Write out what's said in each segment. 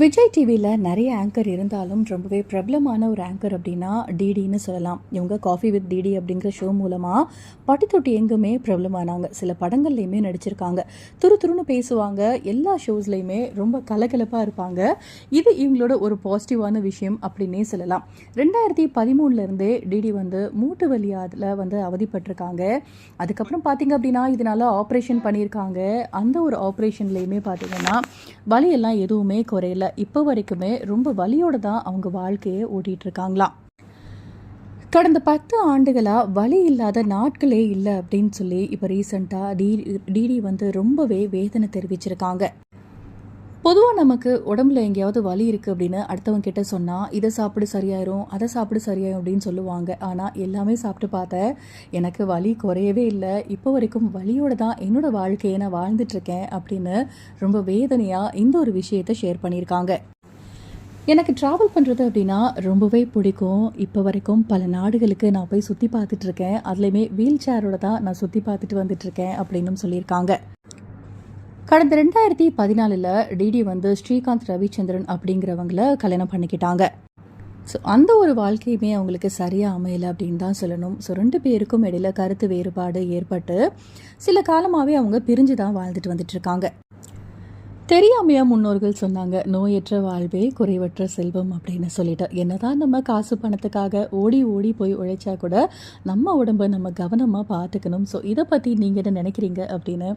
விஜய் டிவியில் நிறைய ஆங்கர் இருந்தாலும் ரொம்பவே பிரபலமான ஒரு ஆங்கர் அப்படின்னா டிடின்னு சொல்லலாம். இவங்க காஃபி வித் டிடி அப்படிங்கிற ஷோ மூலமாக பட்டி தொட்டி எங்குமே பிரபலமானாங்க. சில படங்கள்லையுமே நடிச்சிருக்காங்க. துரு துருன்னு பேசுவாங்க. எல்லா ஷோஸ்லையுமே ரொம்ப கலகலப்பாக இருப்பாங்க. இது இவங்களோட ஒரு பாசிட்டிவான விஷயம் அப்படின்னே சொல்லலாம். ரெண்டாயிரத்தி பதிமூணுலேருந்தே டிடி வந்து மூட்டு வலியாதில் வந்து அவதிப்பட்டிருக்காங்க. அதுக்கப்புறம் பார்த்தீங்க அப்படின்னா இதனால ஆப்ரேஷன் பண்ணியிருக்காங்க. அந்த ஒரு ஆப்ரேஷன்லேயுமே பார்த்தீங்கன்னா வலியெல்லாம் எதுவுமே குறையல. இப்போ வரைக்குமே ரொம்ப வலியோடு தான் அவங்க வாழ்க்கையை ஓட்டிகிட்ருக்காங்களாம் கடந்த பத்து ஆண்டுகளாக வலி இல்லாத நாட்களே இல்லை அப்படின்னு சொல்லி இப்போ ரீசெண்டாக டி டிடி வந்து ரொம்பவே வேதனை தெரிவிச்சிருக்காங்க. பொதுவாக நமக்கு உடம்புல எங்கேயாவது வலி இருக்குது அப்படின்னு அடுத்தவங்க கிட்ட சொன்னால் இதை சாப்பிடு சரியாயிரும் அதை சாப்பிடு சரியாயிரும் அப்படின்னு சொல்லுவாங்க. ஆனால் எல்லாமே சாப்பிட்டு பார்த்தேன் எனக்கு வலி குறையவே இல்லை. இப்போ வரைக்கும் வலியோடு தான் என்னோட வாழ்க்கையை நான் வாழ்ந்துட்டுருக்கேன் அப்படின்னு ரொம்ப வேதனையாக இந்த ஒரு விஷயத்தை ஷேர் பண்ணியிருக்காங்க. எனக்கு ட்ராவல் பண்ணுறது அப்படின்னா ரொம்பவே பிடிக்கும். இப்போ வரைக்கும் பல நாடுகளுக்கு நான் போய் சுற்றி பார்த்துட்ருக்கேன் அதுலேயுமே வீல் சேரோட தான் நான் சுற்றி பார்த்துட்டு வந்துட்டுருக்கேன் அப்படின்னும் சொல்லியிருக்காங்க. கடந்த ரெண்டாயிரத்தி பதினாலில் டிடி வந்து ஸ்ரீகாந்த் ரவிச்சந்திரன் அப்படிங்கிறவங்கள கல்யாணம் பண்ணிக்கிட்டாங்க. ஸோ அந்த ஒரு வாழ்க்கையுமே அவங்களுக்கு சரியாக அமையலை அப்படின்னு தான் சொல்லணும். ஸோ ரெண்டு பேருக்கும் இடையில கருத்து வேறுபாடு ஏற்பட்டு சில காலமாகவே அவங்க பிரிஞ்சு தான் வாழ்ந்துட்டு வந்துட்டு இருக்காங்க. தெரியாமையா முன்னோர்கள் சொன்னாங்க நோயற்ற வாழ்வே குறைவற்ற செல்வம் அப்படின்னு சொல்லிட்டு. என்னதான் நம்ம காசு பணத்துக்காக ஓடி ஓடி போய் உழைச்சா கூட நம்ம உடம்ப நம்ம கவனமாக பார்த்துக்கணும். ஸோ இதை பற்றி நீங்கள் என்ன நினைக்கிறீங்க அப்படின்னு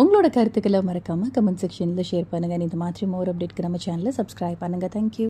உங்களோட கருத்துக்களை மறக்காமல் கமெண்ட் செக்ஷனில் ஷேர் பண்ணுங்கள் இந்த மாதிரி மோர் அப்டேட்க்கு நம்ம சேனலை சப்ஸ்கிரைப் பண்ணுங்கள் தேங்க்யூ